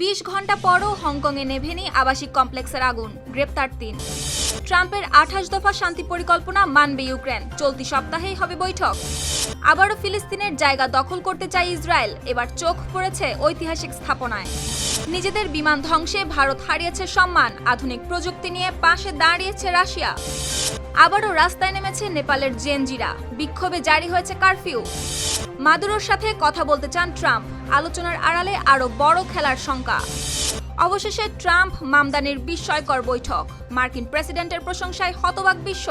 বিশ ঘণ্টা পরও হংকংয়ে নেভেনি আবাসিক কমপ্লেক্সের আগুন, গ্রেপ্তার তিন। ট্রাম্পের আঠাশ দফা শান্তি পরিকল্পনা মানবে ইউক্রেন, চলতি সপ্তাহেই হবে বৈঠক। আবারও ফিলিস্তিনের জায়গা দখল করতে চায় ইসরায়েল, এবার চোখ পড়েছে ঐতিহাসিক স্থাপনায়। নিজেদের বিমান ধ্বংসে ভারত হারিয়েছে সম্মান, আধুনিক প্রযুক্তি নিয়ে পাশে দাঁড়িয়েছে রাশিয়া। আবারও রাস্তায় নেমেছে নেপালের জেনজিরা। বিক্ষোভে জারি হয়েছে কারফিউ। মাদুরোর সাথে কথা বলতে চান ট্রাম্প। আলোচনার আড়ালে আরও বড় খেলার শঙ্কা। অবশেষে ট্রাম্প মামদানির বিস্ময়কর বৈঠক। মার্কিন প্রেসিডেন্টের প্রশংসায় হতবাক বিশ্ব।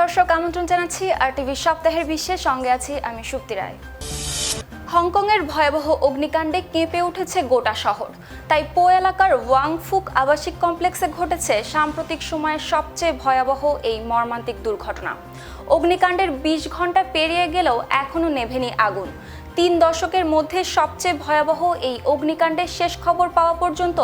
দর্শক, আমন্ত্রণ জানাচ্ছি আর টিভি সপ্তাহের বিশ্বের সঙ্গে আছি আমি সুপ্তি রায়। হংকংয়ের ভয়াবহ অগ্নিকাণ্ডে কেঁপে উঠেছে গোটা শহর। তাই পো এলাকার ওয়াংফুক আবাসিক কমপ্লেক্সে ঘটেছে সাম্প্রতিক সময়ের সবচেয়ে ভয়াবহ এই মর্মান্তিক দুর্ঘটনা। অগ্নিকাণ্ডের বিশ ঘণ্টা পেরিয়ে গেলেও এখনও নেভেনি আগুন। তিন দশকের মধ্যে সবচেয়ে ভয়াবহ এই অগ্নিকাণ্ডের শেষ খবর পাওয়া পর্যন্ত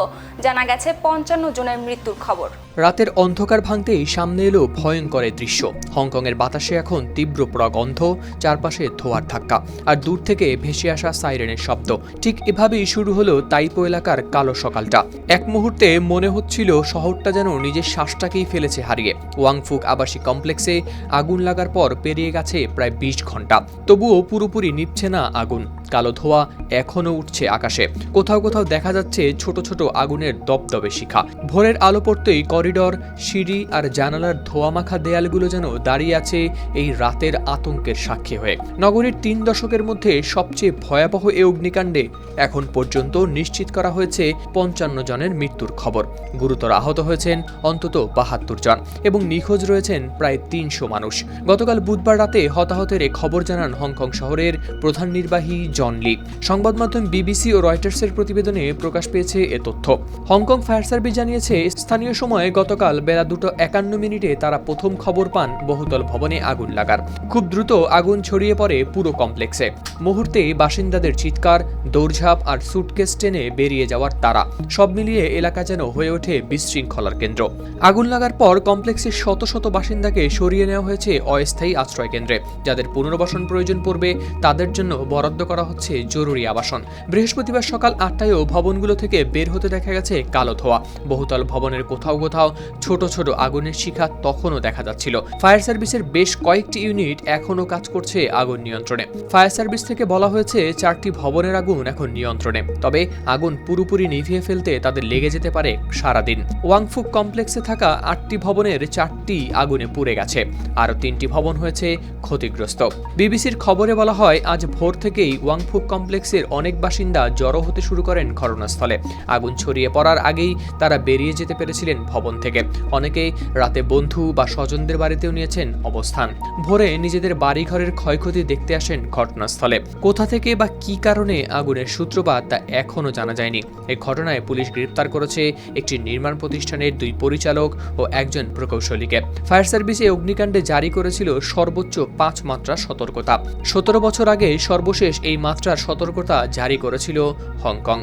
জানা গেছে পঞ্চান্ন জনের মৃত্যুর খবর। রাতের অন্ধকার ভাঙতেই সামনে এলো ভয়ঙ্কর দৃশ্য। হংকংয়ের বাতাসে এখন তীব্র প্রগন্ধ চারপাশে ধোয়ার ধাক্কা, আর দূর থেকে ভেসে আসা সাইরেনের শব্দ। ঠিক এভাবেই শুরু হলো তাইপো এলাকার কালো সকালটা। এক মুহূর্তে মনে হচ্ছিল শহরটা যেন নিজের শ্বাসটাকেই ফেলেছে হারিয়ে। ওয়াংফুক আবাসিক কমপ্লেক্সে আগুন লাগার পর পেরিয়ে গেছে প্রায় বিশ ঘণ্টা। তবুও পুরোপুরি নিচ্ছে না আগুন। কালো ধোয়া এখনও উঠছে আকাশে। কোথাও কোথাও দেখা যাচ্ছে ছোট ছোট আগুনের দপদপে শিখা। ভোরের আলো পড়তেই করিডর, সিঁড়ি আর জানালার ধোয়ামাখা দেয়ালগুলো যেন দাঁড়িয়ে আছে এই রাতের আতঙ্কের সাক্ষী হয়ে। নগরীর তিন দশকের মধ্যে সবচেয়ে ভয়াবহ এই অগ্নিকাণ্ডে এখন পর্যন্ত নিশ্চিত করা হয়েছে পঞ্চান্ন জনের মৃত্যুর খবর। গুরুতর আহত হয়েছেন অন্তত বাহাত্তর জন এবং নিখোঁজ রয়েছেন প্রায় তিনশো মানুষ। গতকাল বুধবার রাতে হতাহতের এ খবর জানান হংকং শহরের প্রধান নির্বাহী জন লি। সংবাদ মাধ্যম বিবিসি ও রয়টার্সের প্রতিবেদনে প্রকাশ পেয়েছে এ তথ্য। হংকং ফায়ার সার্ভিস জানিয়েছে, স্থানীয় সময়ে গতকাল বেলা দুটো একান্ন মিনিটে তারা প্রথম খবর পান বহুতল ভবনে আগুন লাগার। খুব দ্রুত আগুন ছড়িয়ে পড়ে পুরো কমপ্লেক্সে। মুহূর্তে বাসিন্দাদের চিৎকার, দৌড়ঝাঁপ আর সুটকেস টেনে বেরিয়ে যাওয়ার তারা সব মিলিয়ে এলাকা যেন হয়ে ওঠে বিশৃঙ্খলার কেন্দ্র। আগুন লাগার পর কমপ্লেক্সের শত শত বাসিন্দাকে সরিয়ে নেওয়া হয়েছে অস্থায়ী আশ্রয় কেন্দ্রে যাদের পুনর্বাসন প্রয়োজন পড়বে, তাদের জন্য বরাদ্দ করা হচ্ছে জরুরি আবাসন। বৃহস্পতিবার সকাল আটটায়ও ভবনগুলো থেকে বের হতে দেখা গেছে কালো ধোয়া। বহুতল ভবনের কোথাও কোথাও ছোট ছোট আগুনের শিখা তখনও দেখা যাচ্ছিল। ফায়ার সার্ভিসের বেশ কয়েকটি ইউনিট এখনও কাজ করছে আগুন নিয়ন্ত্রণে। ফায়ার সার্ভিস থেকে বলা হয়েছে চারটি ভবনের আগুন এখন নিয়ন্ত্রণে। তবে আগুন পুরোপুরি নিভিয়ে ফেলতে তাদের লেগে যেতে পারে সারাদিন। ওয়াংফুক কমপ্লেক্সে থাকা আটটি ভবনের চারটি আগুনে পুড়ে গেছে। আরও তিনটি ভবন হয়েছে ক্ষতিগ্রস্ত। বিবিসির খবরে বলা হয়, আজ ভোর থেকেই ওয়াংফুক কমপ্লেক্সের অনেক বাসিন্দা জড়ো হতে শুরু করেন ঘটনাস্থলে। আগুন ছড়িয়ে পড়ার আগেই তারা বেরিয়ে যেতে পেরেছিলেন ভবন থেকে। অনেকেই রাতে বন্ধু বা স্বজনদের বাড়িতেও নিয়েছেন অবস্থান। ভোরে নিজেদের বাড়িঘরের ক্ষয়ক্ষতি দেখতে আসেন ঘটনাস্থলে। কোথা থেকে বা কি কারণে আগুনের সূত্রপাত তা এখনও জানা যায়নি। এই ঘটনায় পুলিশ গ্রেপ্তার করেছে একটি নির্মাণ প্রতিষ্ঠানের দুই পরিচালক ও একজন প্রকৌশলীকে। ফায়ার সার্ভিস অগ্নিকাণ্ডে জারি করেছিল সর্বোচ্চ পাঁচ মাত্রা সতর্কতা। সতেরো বছর আগে সর্বশেষ এই মাত্রার সতর্কতা জারি করেছিল Hong Kong.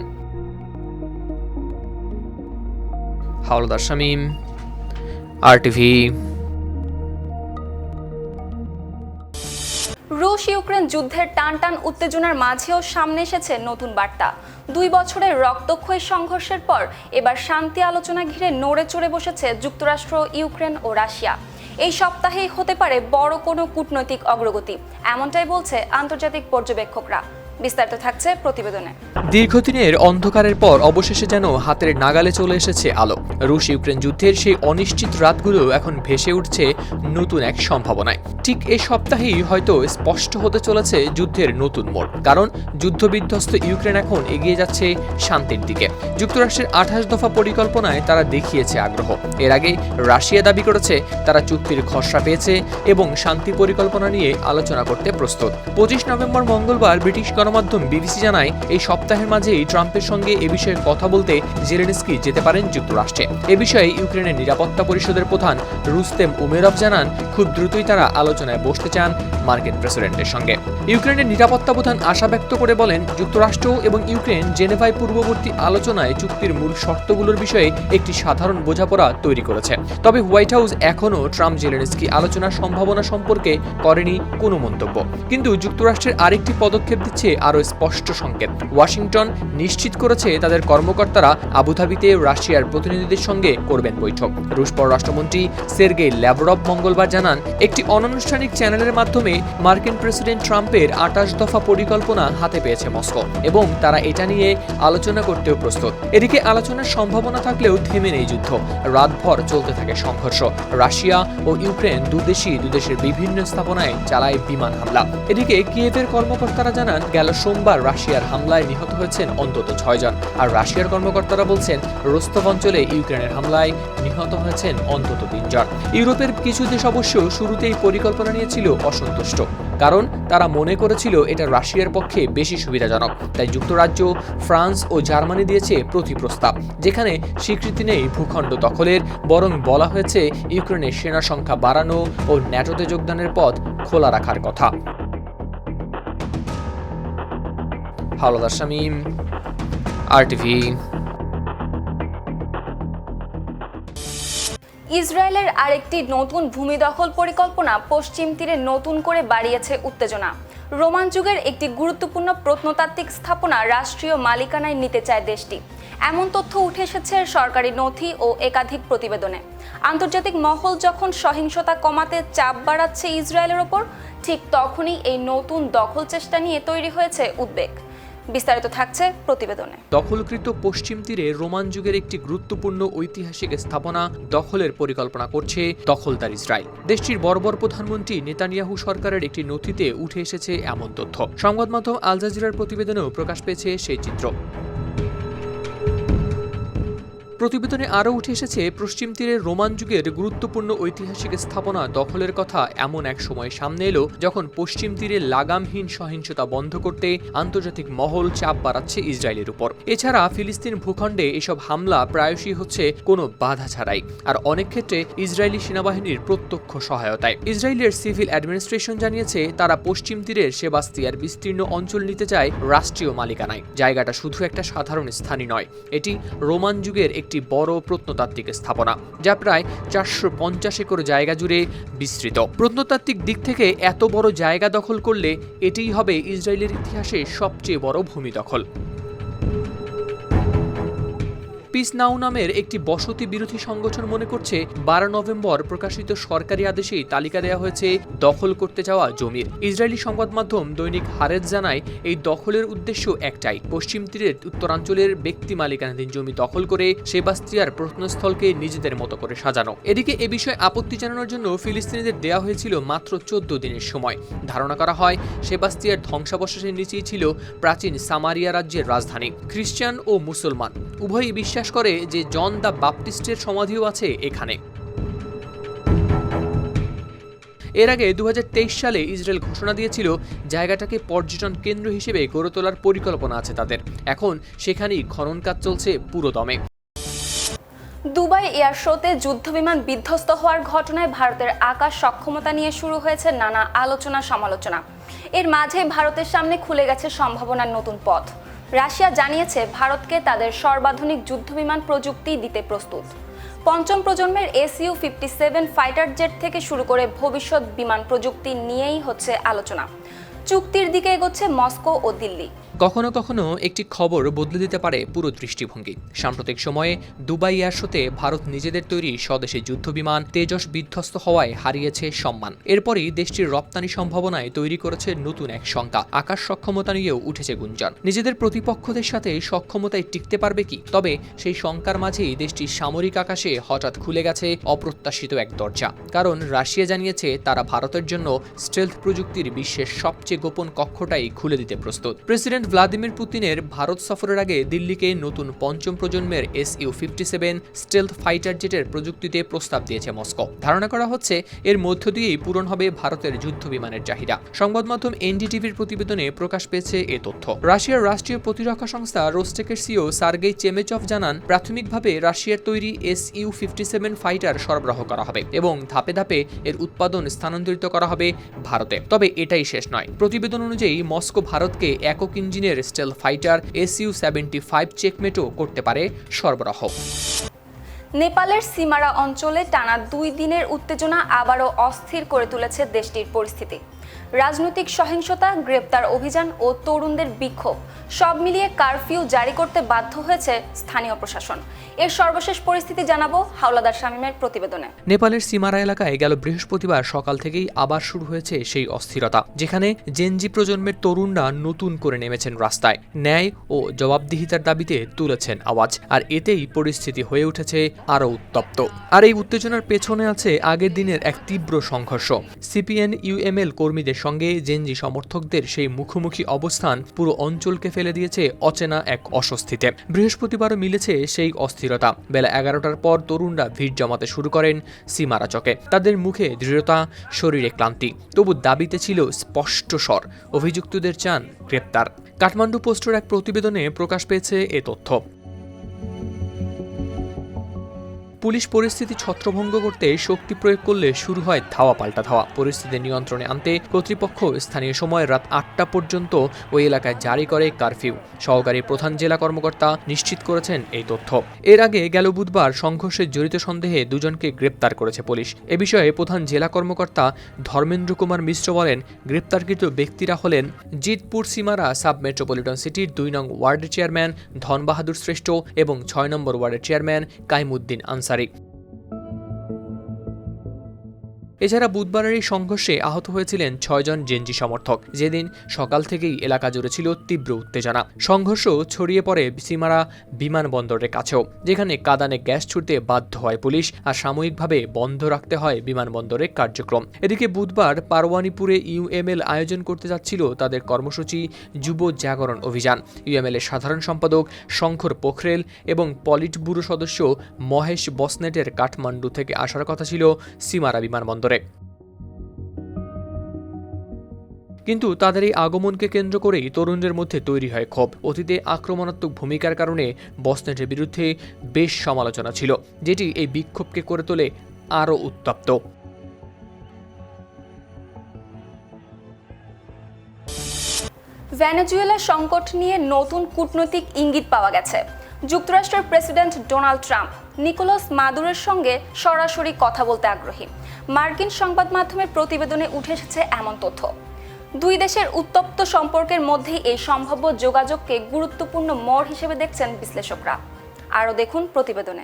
Howlader Shamim R TV রুশ ইউক্রেন যুদ্ধের টান টান উত্তেজনার মাঝেও সামনে এসেছে নতুন বার্তা। দুই বছরের রক্তক্ষয়ী সংঘর্ষের পর এবার শান্তি আলোচনা ঘিরে নড়ে চড়ে বসেছে যুক্তরাষ্ট্র, ইউক্রেন ও রাশিয়া। এই সপ্তাহেই হতে পারে বড় কোনো কূটনৈতিক অগ্রগতি। এমনটাই বলছে আন্তর্জাতিক পর্যবেক্ষকরা। বিস্তারিত থাকছে প্রতিবেদনে। দীর্ঘদিনের অন্ধকারের পর অবশেষে যেন হাতের নাগালে চলে এসেছে আলো। রুশ ইউক্রেন যুদ্ধের সেই অনিশ্চিত রাতগুলো এখন ভেসে উঠছে নতুন এক সম্ভাবনায়। ঠিক এই সপ্তাহেই হয়তো স্পষ্ট হতে চলেছে যুদ্ধের নতুন মোড়, কারণ যুদ্ধবিধ্বস্ত ইউক্রেন এখন এগিয়ে যাচ্ছে শান্তির দিকে। যুক্তরাষ্ট্রের আঠাশ দফা পরিকল্পনায় তারা দেখিয়েছে আগ্রহ। এর আগে রাশিয়া দাবি করেছে, তারা চুক্তির খসড়া পেয়েছে এবং শান্তি পরিকল্পনা নিয়ে আলোচনা করতে প্রস্তুত। পঁচিশ নভেম্বর মঙ্গলবার ব্রিটিশ গণ গণমাধ্যম বিবিসি জানায়, এই সপ্তাহের মাঝেই ট্রাম্পের সঙ্গে এ বিষয়ে কথা বলতে জেলেনস্কি যেতে পারেন যুক্তরাষ্ট্রে। এ বিষয়ে ইউক্রেনের নিরাপত্তা পরিষদের প্রধান রুস্তেম উমেরভ জানান, খুব দ্রুতই তারা আলোচনায় বসতে চান মার্কিন প্রেসিডেন্টের সঙ্গে। ইউক্রেনের নিরাপত্তা প্রধান আশা ব্যক্ত করে বলেন, যুক্তরাষ্ট্র এবং ইউক্রেন জেনেভায় পূর্ববর্তী আলোচনায় চুক্তির মূল শর্তগুলোর বিষয়ে একটি সাধারণ বোঝাপড়া তৈরি করেছে। তবে হোয়াইট হাউস এখনও ট্রাম্প জেলেনস্কি আলোচনার সম্ভাবনা সম্পর্কে করেনি কোনো মন্তব্য। কিন্তু যুক্তরাষ্ট্রের আরেকটি পদক্ষেপ দিচ্ছে আরও স্পষ্ট সংকেত। ওয়াশিংটন নিশ্চিত করেছে তাদের কর্মকর্তারা আবুধাবিতে রাশিয়ার প্রতিনিধিদের সঙ্গে করবেন বৈঠক। রুশ পররাষ্ট্রমন্ত্রী সের্গেই ল্যাভরভ মঙ্গলবার জানান, একটি অনানুষ্ঠানিক চ্যানেলের মাধ্যমে মার্কিন প্রেসিডেন্ট ট্রাম্পের আটাশ দফা পরিকল্পনা হাতে পেয়েছে মস্কো এবং তারা এটা নিয়ে আলোচনা করতেও প্রস্তুত। এদিকে আলোচনার সম্ভাবনা থাকলেও থেমে নেই যুদ্ধ। রাতভর চলতে থাকে সংঘর্ষ। রাশিয়া ও ইউক্রেন দুদেশই দুদেশের বিভিন্ন স্থাপনায় চালায় বিমান হামলা। এদিকে কিয়েভের কর্মকর্তারা জানান গেল সোমবার রাশিয়ার হামলায় নিহত হয়েছেন অন্তত ছয়জন। আর রাশিয়ার কর্মকর্তারা বলছেন রোস্তভ অঞ্চলে ইউক্রেনের হামলায় নিহত হয়েছেন অন্তত তিনজন। ইউরোপের কিছু দেশ অবশ্য শুরুতেই পরিকল্পনা নিয়েছিল অসন্তুষ্ট। কারণ তারা মনে করেছিল এটা রাশিয়ার পক্ষে বেশি সুবিধাজনক। তাই যুক্তরাজ্য, ফ্রান্স ও জার্মানি দিয়েছে প্রতি প্রস্তাব, যেখানে স্বীকৃতি নেই ভূখণ্ড দখলের, বরং বলা হয়েছে ইউক্রেনের সেনা সংখ্যা বাড়ানো ও ন্যাটোতে যোগদানের পথ খোলা রাখার কথা। শামীম আর টিভি ইসরায়েলের আরেকটি নতুন ভূমি দখল পরিকল্পনা পশ্চিম তীরে নতুন করে বাড়িয়েছে উত্তেজনা। রোমান যুগের একটি গুরুত্বপূর্ণ প্রত্নতাত্ত্বিক স্থাপনা রাষ্ট্রীয় মালিকানায় নিতে চায় দেশটি। এমন তথ্য উঠে এসেছে সরকারি নথি ও একাধিক প্রতিবেদনে। আন্তর্জাতিক মহল যখন সহিংসতা কমাতে চাপ বাড়াচ্ছে ইসরায়েলের ওপর, ঠিক তখনই এই নতুন দখল চেষ্টা নিয়ে তৈরি হয়েছে উদ্বেগ। বিস্তারিত থাকছে প্রতিবেদনে। দখলকৃত পশ্চিম তীরে রোমান যুগের একটি গুরুত্বপূর্ণ ঐতিহাসিক স্থাপনা দখলের পরিকল্পনা করছে দখলদার ইসরায়েল। দেশটির বর্বর প্রধানমন্ত্রী নেতানিয়াহু সরকারের একটি নথিতে উঠে এসেছে এমন তথ্য। সংবাদ মাধ্যম আল জাজিরার প্রতিবেদনেও প্রকাশ পেয়েছে সেই চিত্র। প্রতিবেদনে আরও উঠে এসেছে, পশ্চিম তীরের রোমান যুগের গুরুত্বপূর্ণ ঐতিহাসিক স্থাপনা দখলের কথা এমন এক সময় সামনে এলো, যখন পশ্চিম তীরে লাগামহীন সহিংসতা বন্ধ করতে আন্তর্জাতিক মহল চাপ বাড়াচ্ছে ইসরায়েলের উপর। এছাড়া ফিলিস্তিন ভূখণ্ডে এসব হামলা প্রায়শই হচ্ছে কোনো বাধা ছাড়াই, আর অনেক ক্ষেত্রে ইসরায়েলি সেনাবাহিনীর প্রত্যক্ষ সহায়তায়। ইসরায়েলের সিভিল অ্যাডমিনিস্ট্রেশন জানিয়েছে, তারা পশ্চিম তীরের সেবাস্তিয়ার বিস্তীর্ণ অঞ্চল নিতে চায় রাষ্ট্রীয় মালিকানায়। জায়গাটা শুধু একটা সাধারণ স্থানই নয়, এটি রোমান যুগের একটি বড় প্রত্নতাত্ত্বিক স্থাপনা, যা প্রায় চারশো পঞ্চাশ একর জায়গা জুড়ে বিস্তৃত। প্রত্নতাত্ত্বিক দিক থেকে এত বড় জায়গা দখল করলে এটিই হবে ইসরায়েলের ইতিহাসে সবচেয়ে বড় ভূমি দখল। পিস নাও নামের একটি বসতি বিরোধী সংগঠন মনে করছে, বারো নভেম্বর প্রকাশিত সরকারি আদেশেই তালিকা দেওয়া হয়েছে দখল করতে যাওয়া জমির। ইসরায়েলি সংবাদ মাধ্যম দৈনিক হারেজ জানায়, এই দখলের উদ্দেশ্য একটাই, পশ্চিম তীরের উত্তরাঞ্চলের ব্যক্তি মালিকানাধীন জমি দখল করে সেবাস্তিয়ার প্রত্নস্থলকে নিজেদের মতো করে সাজানো। এদিকে এ বিষয়ে আপত্তি জানানোর জন্য ফিলিস্তিনিদের দেওয়া হয়েছিল মাত্র চোদ্দ দিনের সময়। ধারণা করা হয়, সেবাস্তিয়ার ধ্বংসাবশেষের নিচেই ছিল প্রাচীন সামারিয়া রাজ্যের রাজধানী, খ্রিস্টান ও মুসলমান। উভয়ই বিশ্বাস করে যে জন দ্য বাপটিস্টের সমাধিও আছে এখানে। এর আগে দুই হাজার তেইশ সালে ইসরায়েল ঘোষণা দিয়েছিল জায়গাটাকে পর্যটন কেন্দ্র হিসেবে গড়ে তোলার পরিকল্পনা আছে তাদের। এখন সেখানেই খনন কাজ চলছে পুরো দমে। দুবাই এয়ার শোতে যুদ্ধবিমান বিধ্বস্ত হওয়ার ঘটনায় ভারতের আকাশ সক্ষমতা নিয়ে শুরু হয়েছে নানা আলোচনা সমালোচনা এর মাঝে ভারতের সামনে খুলে গেছে সম্ভাবনার নতুন পথ। রাশিয়া জানিয়েছে ভারতকে তাদের সর্বাধুনিক যুদ্ধবিমান প্রযুক্তি দিতে প্রস্তুত। পঞ্চম প্রজন্মের SU fifty seven fighter jet থেকে শুরু করে ভবিষ্যৎ বিমান প্রযুক্তি নিয়েই হচ্ছে আলোচনা। চুক্তির দিকে এগোচ্ছে মস্কো ও দিল্লি। কখনো কখনো একটি খবর বদলে দিতে পারে পুরো দৃষ্টিভঙ্গি। সাম্প্রতিক সময়ে দুবাই এয়ার শোতে ভারত নিজেদের তৈরি স্বদেশী যুদ্ধবিমান তেজস বিধ্বস্ত হওয়ায় হারিয়েছে সম্মান। এরপরই দেশটির রপ্তানি সম্ভাবনায় তৈরি করেছে নতুন এক শঙ্কা। আকাশ সক্ষমতা নিয়েও উঠেছে গুঞ্জন। নিজেদের প্রতিপক্ষদের সাথে সক্ষমতায় টিকতে পারবে কি? তবে সেই শঙ্কার মাঝেই দেশটির সামরিক আকাশে হঠাৎ খুলে গেছে অপ্রত্যাশিত এক দরজা। কারণ রাশিয়া জানিয়েছে তারা ভারতের জন্য স্টেলথ প্রযুক্তির বিশ্বের সবচেয়ে গোপন কক্ষটাই খুলে দিতে প্রস্তুত। প্রেসিডেন্ট ভ্লাদিমির পুতিনের ভারত সফরের আগে দিল্লিকে নতুন পঞ্চম প্রজন্মের S U fifty seven stealth fighter জেটের প্রযুক্তিতে প্রস্তাব দিয়েছে মস্কো। ধারণা করা হচ্ছে এর মধ্য দিয়েই পূরণ হবে ভারতের যুদ্ধ বিমানের চাহিদা। সংবাদ মাধ্যম এনডিটিভির প্রতিবেদনে প্রকাশ পেয়েছে এ তথ্য। রাশিয়ার রাষ্ট্রীয় প্রতিরক্ষা সংস্থা রোস্টেকের সিও সার্গেই চেমেচভ জানান, প্রাথমিকভাবে রাশিয়ার তৈরি S U fifty seven fighter সরবরাহ করা হবে এবং ধাপে ধাপে এর উৎপাদন স্থানান্তরিত করা হবে ভারতে। তবে এটাই শেষ নয়। প্রতিবেদন অনুযায়ী মস্কো ভারতকে একক ইঞ্জিনের stealth fighter SU seventy five চেকমেটও করতে পারে সরবরাহ। নেপালের সীমারা অঞ্চলে টানা দুই দিনের উত্তেজনা আবারও অস্থির করে তুলেছে দেশটির পরিস্থিতি। রাজনৈতিক সহিংসতা, গ্রেপ্তার অভিযান ও তরুণদের বিক্ষোভ সব মিলিয়ে কারফিউ জারি করতে বাধ্য হয়েছে স্থানীয় প্রশাসন। এর সর্বশেষ পরিস্থিতি জানাব হাওলাদার শামীমের প্রতিবেদনে। নেপালের সীমারা এলাকায় গেল বৃহস্পতিবার সকাল থেকেই আবার শুরু হয়েছে সেই অস্থিরতা, যেখানে জেনজি প্রজন্মের তরুণরা নতুন করে নেমেছেন রাস্তায়। ন্যায় ও জবাবদিহিতার দাবিতে তুলেছেন আওয়াজ, আর এতেই পরিস্থিতি হয়ে উঠেছে আরও উত্তপ্ত। আর এই উত্তেজনার পেছনে আছে আগের দিনের এক তীব্র সংঘর্ষ। সিপিএন ইউএমএল কর্মীদের সঙ্গে জেনজি সমর্থকদের সেই মুখোমুখি অবস্থান পুরো অঞ্চলকে ফেলে দিয়েছে অচেনা এক অস্বস্তিতে। বৃহস্পতিবারও মিলেছে সেই অস্থিরতা বেলা এগারোটার পর তরুণরা ভিড় জমাতে শুরু করেন সীমারা চকে। তাদের মুখে দৃঢ়তা, শরীরে ক্লান্তি। তবু দাবিতে ছিল স্পষ্ট স্বর। অভিযুক্তদের চান গ্রেপ্তার। কাঠমান্ডু পোস্টের এক প্রতিবেদনে প্রকাশ পেয়েছে এ তথ্য। পুলিশ পরিস্থিতি ছত্রভঙ্গ করতে শক্তি প্রয়োগ করলে শুরু হয় ধাওয়া পাল্টা ধাওয়া। পরিস্থিতি নিয়ন্ত্রণে আনতে কর্তৃপক্ষ স্থানীয় সময় রাত আটটা পর্যন্ত ওই এলাকায় জারি করে কারফিউ। সহকারী প্রধান জেলা কর্মকর্তা নিশ্চিত করেছেন এই তথ্য। এর আগে গেল বুধবার সংঘর্ষে জড়িত সন্দেহে দুজনকে গ্রেপ্তার করেছে পুলিশ। এ বিষয়ে প্রধান জেলা কর্মকর্তা ধর্মেন্দ্র কুমার মিশ্র বলেন, গ্রেপ্তারকৃত ব্যক্তিরা হলেন জিতপুর সীমারা সাব মেট্রোপলিটন সিটির দুই নং ওয়ার্ডের চেয়ারম্যান ধন বাহাদুর শ্রেষ্ঠ এবং ছয় নম্বর ওয়ার্ডের চেয়ারম্যান কাইমুদ্দিন আনসারি। এছাড়া বুধবারের এই সংঘর্ষে আহত হয়েছিলেন ছয়জন জেনজি সমর্থক। যেদিন সকাল থেকেই এলাকা জুড়ে ছিল তীব্র উত্তেজনা। সংঘর্ষ ছড়িয়ে পড়ে সীমারা বিমানবন্দরের কাছেও, যেখানে কাদানে গ্যাস ছুটতে বাধ্য হয় পুলিশ আর সাময়িকভাবে বন্ধ রাখতে হয় বিমানবন্দরের কার্যক্রম। এদিকে বুধবার পারওয়ানিপুরে ইউএমএল আয়োজন করতে যাচ্ছিল তাদের কর্মসূচি যুব জাগরণ অভিযান। ইউএমএল এর সাধারণ সম্পাদক শঙ্কর পোখরেল এবং পলিট ব্যুরো সদস্য মহেশ বসনেটের কাঠমান্ডু থেকে আসার কথা ছিল সীমারা বিমানবন্দরে। কিন্তু তাদের এই আগমনকে কেন্দ্র করেই তরুণদের মধ্যে তৈরি হয় ক্ষোভ। অতীতে আক্রমণাত্মক ভূমিকার কারণে বসনেটের বিরুদ্ধে বেশ সমালোচনা ছিল, যেটি এই বিক্ষোভকে করে তোলে আরও উত্তপ্ত। ভেনেজুয়েলা সংকট নিয়ে নতুন কূটনৈতিক ইঙ্গিত পাওয়া গেছে। যুক্তরাষ্ট্রের প্রেসিডেন্ট ডোনাল্ড ট্রাম্প নিকোলাস মাদুরের সঙ্গে সরাসরি কথা বলতে আগ্রহী। মার্কিন সংবাদ মাধ্যমের প্রতিবেদনে উঠে এসেছে এমন তথ্য। দুই দেশের উত্তপ্ত সম্পর্কের মধ্যেই এই সম্ভাব্য যোগাযোগকে গুরুত্বপূর্ণ মর হিসেবে দেখছেন বিশ্লেষকরা। আরও দেখুন প্রতিবেদনে।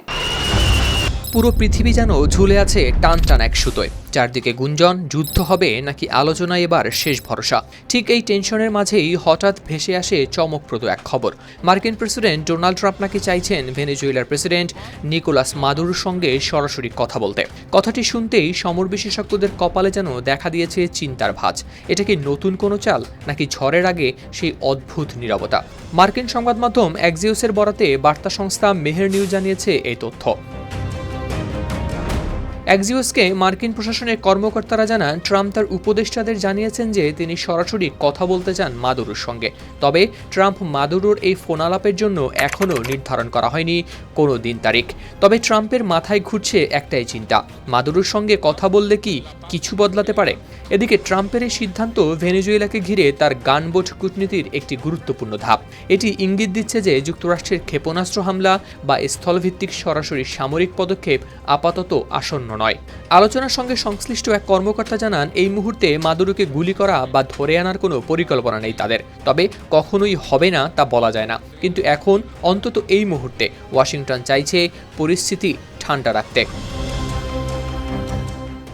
পুরো পৃথিবী যেন ঝুলে আছে টান টান এক সুতোয়। চারদিকে গুঞ্জন, যুদ্ধ হবে নাকি আলোচনা এবার শেষ ভরসা? ঠিক এই টেনশনের মাঝেই হঠাৎ ভেসে আসে চমকপ্রদ এক খবর। মার্কিন প্রেসিডেন্ট ডোনাল্ড ট্রাম্প নাকি চাইছেন ভেনেজুয়েলার প্রেসিডেন্ট নিকোলাস মাদুরোর সঙ্গে সরাসরি কথা বলতে। কথাটি শুনতেই সমর বিশেষজ্ঞদের কপালে যেন দেখা দিয়েছে চিন্তার ভাঁজ। এটা কি নতুন কোনো চাল, নাকি ঝড়ের আগে সেই অদ্ভুত নীরবতা? মার্কিন সংবাদ মাধ্যম এক্সিওসের বরাতে বার্তা সংস্থা মেহের নিউজ জানিয়েছে এই তথ্য। এক্সিওসকে মার্কিন প্রশাসনের কর্মকর্তারা জানান, ট্রাম্প তার উপদেষ্টাদের জানিয়েছেন যে তিনি সরাসরি কথা বলতে চান মাদুরোর সঙ্গে। তবে ট্রাম্প মাদুরোর এই ফোনালাপের জন্য এখনও নির্ধারণ করা হয়নি। কোনো দিন তারিখ। তবে ট্রাম্পের মাথায় ঘুরছে একটাই চিন্তা। মাদুরোর সঙ্গে কথা বললে কি কিছু বদলাতে পারে? এদিকে ট্রাম্পের এই সিদ্ধান্ত ভেনেজুয়েলাকে ঘিরে তার গানবোট কূটনীতির একটি গুরুত্বপূর্ণ ধাপ। এটি ইঙ্গিত দিচ্ছে যে যুক্তরাষ্ট্রের ক্ষেপণাস্ত্র হামলা বা স্থলভিত্তিক সরাসরি সামরিক পদক্ষেপ আপাতত আসন্ন নয়। আলোচনার সঙ্গে সংশ্লিষ্ট এক কর্মকর্তা জানান, এই মুহূর্তে মাদুরোকে গুলি করা বা ধরে আনার কোনো পরিকল্পনা নেই তাদের। তবে কখনোই হবে না তা বলা যায় না। কিন্তু এখন অন্তত এই মুহূর্তে ওয়াশিংটন চাইছে পরিস্থিতি ঠান্ডা রাখতে।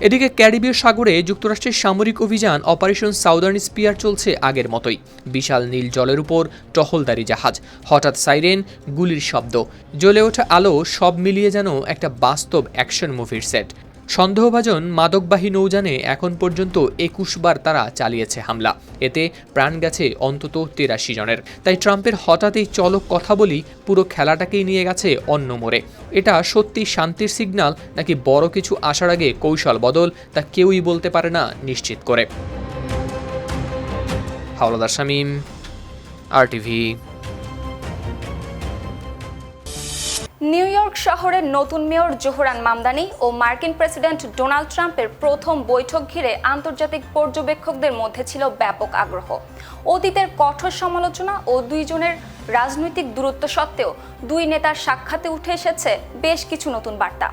এদিকে ক্যারিবীয় সাগরে যুক্তরাষ্ট্রের সামরিক অভিযান অপারেশন সাউদার্ন স্পিয়ার চলছে আগের মতোই। বিশাল নীল জলের উপর টহলদারি জাহাজ। হঠাৎ সাইরেন, গুলির শব্দ। জ্বলে ওঠা আলো সব মিলিয়ে যেন একটা বাস্তব অ্যাকশন মুভির সেট। সন্দেহভাজন মাদকবাহী নৌযানে এখন পর্যন্ত একুশ বার তারা চালিয়েছে হামলা। এতে প্রাণ গেছে অন্তত তেরাশি জনের। তাই ট্রাম্পের হঠাৎই চলক কথা বলি পুরো খেলাটাকেই নিয়ে গেছে অন্য মোড়ে। এটা সত্যি শান্তির সিগন্যাল নাকি বড় কিছু আসার আগে কৌশল বদল, তা কেউই বলতে পারে না নিশ্চিত করে। Howlader Shamim, R TV. New York শহরের নতুন মেয়র জোহরান মামদানি ও মার্কিন প্রেসিডেন্ট ডোনাল্ড ট্রাম্পের প্রথম বৈঠক ঘিরে আন্তর্জাতিক পর্যবেক্ষকদের মধ্যে ছিল ব্যাপক আগ্রহ। অতীতের কঠোর সমালোচনা ও দুইজনের রাজনৈতিক দূরত্ব সত্ত্বেও দুই নেতার সাক্ষাতে উঠে এসেছে বেশ কিছু নতুন বার্তা।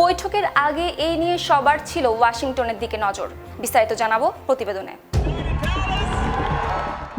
বৈঠকের আগে এই নিয়ে সবার ছিল ওয়াশিংটনের দিকে নজর। বিস্তারিত জানাব প্রতিবেদনে।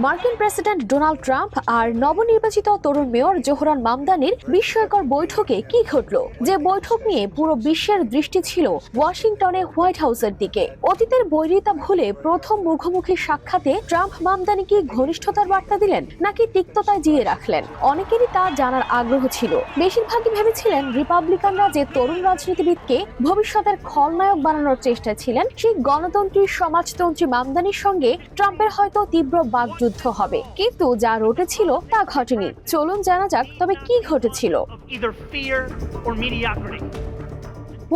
মার্কিন প্রেসিডেন্ট ডোনাল্ড ট্রাম্প আর নবনির্বাচিত তরুণ মেয়র জোহরান মামদানির বিস্ময়কর বৈঠকে কি ঘটল? যে বৈঠক নিয়ে পুরো বিশ্বের দৃষ্টি ছিল ওয়াশিংটনে হোয়াইট হাউসের দিকে। অতীতের বৈরিতা ভুলে প্রথম মুখোমুখি সাক্ষাতে ট্রাম্প মামদানি কি ঘনিষ্ঠতার বার্তা দিলেন, নাকি তিক্ততায় জিয়ে রাখলেন? অনেকেরই তা জানার আগ্রহ ছিল। বেশিরভাগই ভেবেছিলেন রিপাবলিকানরা যে তরুণ রাজনীতিবিদকে ভবিষ্যতের খলনায়ক বানানোর চেষ্টা ছিলেন, সেই গণতন্ত্রী, সমাজতন্ত্রী মামদানির সঙ্গে ট্রাম্পের হয়তো তীব্র বাগযুদ্ধ হবে। কিন্তু যা রটেছিল তা ঘটেনি। চলুন জানা যাক তবে কি ঘটেছিল।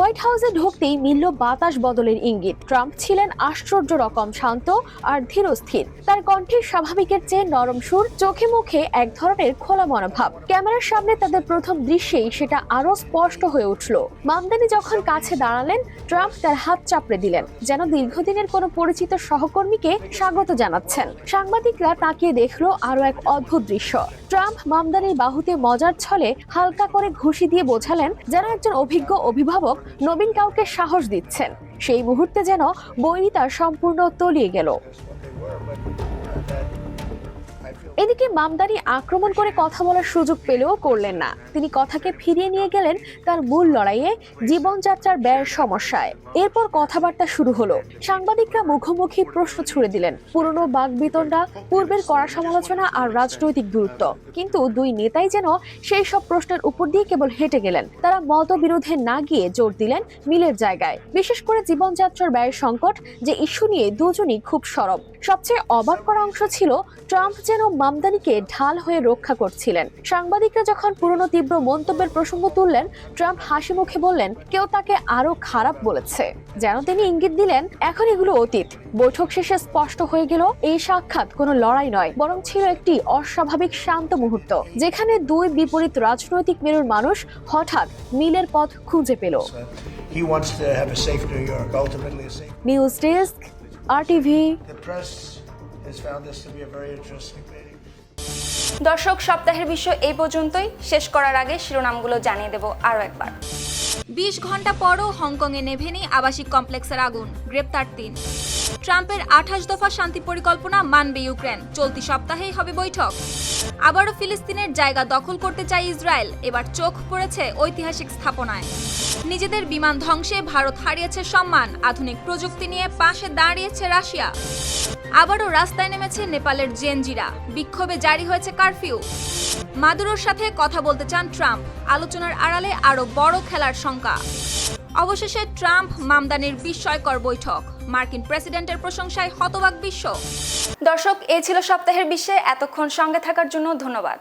হোয়াইট হাউসে ঢুকতেই মিলল বাতাস বদলের ইঙ্গিত। ট্রাম্প ছিলেন আশ্চর্য রকম, শান্ত আর ধীরস্থির তার কণ্ঠে স্বাভাবিকের চেয়ে নরম সুর, চোখে মুখে এক ধরনের খোলা মনোভাব। ক্যামেরার সামনে তাদের প্রথম দৃশ্যেই সেটা আরও স্পষ্ট হয়ে উঠল। মামদানি যখন কাছে দাঁড়ালেন, ট্রাম্প তার হাত চাপড়ে দিলেন, যেন দীর্ঘদিনের কোনো পরিচিত সহকর্মীকে স্বাগত জানাচ্ছেন। সাংবাদিকরা তাকিয়ে দেখল আরও এক অদ্ভুত দৃশ্য। ট্রাম্প মামদানির বাহুতে মজার ছলে হালকা করে ঘুষি দিয়ে বোঝালেন, যেন একজন অভিজ্ঞ অভিভাবক নবীন কাউকে সাহস দিচ্ছেন। সেই মুহূর্তে যেন বৈরিতা সম্পূর্ণ তলিয়ে গেল। এদিকে মামদানি আক্রমণ করে কথা বলার সুযোগ পেলেও করলেন না। তিনি কথাকে ফিরিয়ে নিয়ে গেলেন তার মূল লড়াইয়ে জীবনযাত্রার ব্যয়ের সমস্যায়। এরপর কথাবার্তা শুরু হলো। সাংবাদিকরা মুখোমুখি প্রশ্ন ছুড়ে দিলেন। পুরনো বাগবিতণ্ডা, পূর্বের কড়া সমালোচনা আর রাজনৈতিক দূরত্ব। কিন্তু দুই নেতাই যেন সেই সব প্রশ্নের উপর দিয়ে কেবল হেঁটে গেলেন। তারা মতবিরোধে না গিয়ে জোর দিলেন মিলের জায়গায়। বিশেষ করে জীবনযাত্রার ব্যয়ের সংকট, যে ইস্যু নিয়ে দুজনই খুব সরব। সবচেয়ে অবাক করা অংশ ছিল, ট্রাম্প যেন মামদানিকে ঢাল হয়ে রক্ষা করছিলেন সাংবাদিকরা যখন পুরনো তীব্র মন্তব্যের প্রসঙ্গ তুললেন ট্রাম্প হাসি মুখে বললেন কেউ তাকে আরও খারাপ বলেছে যেন তিনি ইঙ্গিত দিলেন এখন এগুলো অতীত বৈঠক শেষে স্পষ্ট হয়ে গেল এই সাক্ষাৎ কোনো লড়াই নয় বরং ছিল একটি অস্বাভাবিক শান্ত মুহূর্ত যেখানে দুই বিপরীত রাজনৈতিক মেরুর মানুষ হঠাৎ মিলের পথ খুঁজে পেল. News desk R TV The press has found this to be a very interesting meeting. দর্শক সপ্তাহের বিষয় এই পর্যন্তই। শেষ করার আগে শিরোনামগুলো জানিয়ে দেব আরও একবার। বিশ ঘণ্টা পরও হংকংয়ে নেভেনি আবাসিক কমপ্লেক্সের আগুন, গ্রেপ্তার তিন। ট্রাম্পের আঠাশ দফা শান্তি পরিকল্পনা মানবে ইউক্রেন, চলতি সপ্তাহেই হবে বৈঠক। আবারও ফিলিস্তিনের জায়গা দখল করতে চায় ইসরায়েল, এবার চোখ পড়েছে ঐতিহাসিক স্থাপনায়। নিজেদের বিমান ধ্বংসে ভারত হারিয়েছে সম্মান, আধুনিক প্রযুক্তি নিয়ে পাশে দাঁড়িয়েছে রাশিয়া। আবারও রাস্তায় নেমেছে নেপালের জেনজিরা, বিক্ষোভে জারি হয়েছে কারফিউ। মাদুরোর সাথে কথা বলতে চান ট্রাম্প। আলোচনার আড়ালে আরও বড় খেলার শঙ্কা। অবশেষে ট্রাম্প মামদানির বিস্ময়কর বৈঠক। মার্কিন প্রেসিডেন্টের প্রশংসায় হতবাক বিশ্ব। দর্শক এই ছিল সপ্তাহের বিশ্বে এতক্ষণ সঙ্গে থাকার জন্য ধন্যবাদ।